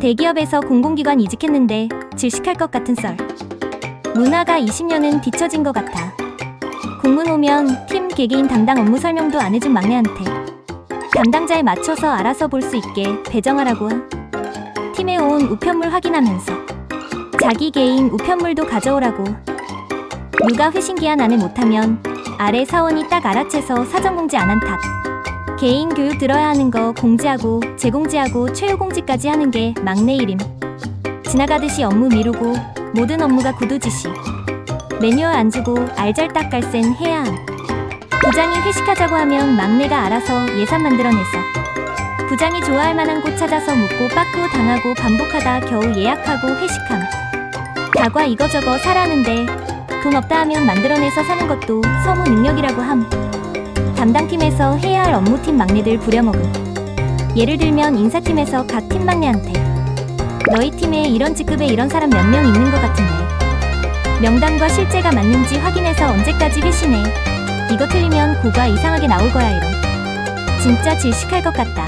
대기업에서 공공기관 이직했는데 질식할 것 같은 썰. 문화가 20년은 뒤처진 것 같아. 공문 오면 팀 개개인 담당 업무 설명도 안 해준 막내한테 담당자에 맞춰서 알아서 볼 수 있게 배정하라고 팀에 온 우편물 확인하면서 자기 개인 우편물도 가져오라고 누가 회신기한 안에 못하면 아래 사원이 딱 알아채서 사전 공지 안 한 탓. 개인 교육 들어야 하는 거 공지하고 재공지하고 최후 공지까지 하는 게 막내 일임. 지나가듯이 업무 미루고 모든 업무가 구두지시. 매뉴얼 안 주고 알잘딱갈센 해야 함. 부장이 회식하자고 하면 막내가 알아서 예산 만들어내서 부장이 좋아할 만한 곳 찾아서 묻고 빠꾸 당하고 반복하다 겨우 예약하고 회식함. 다과 이거저거 사라는데 돈 없다 하면 만들어내서 사는 것도 서무 능력이라고 함. 담당팀에서 해야 할 업무팀 막내들 부려먹음. 예를 들면 인사팀에서 각 팀 막내한테 너희 팀에 이런 직급에 이런 사람 몇 명 있는 것 같은데 명단과 실제가 맞는지 확인해서 언제까지 회신해. 이거 틀리면 고가 이상하게 나올 거야 이런. 진짜 질식할 것 같다.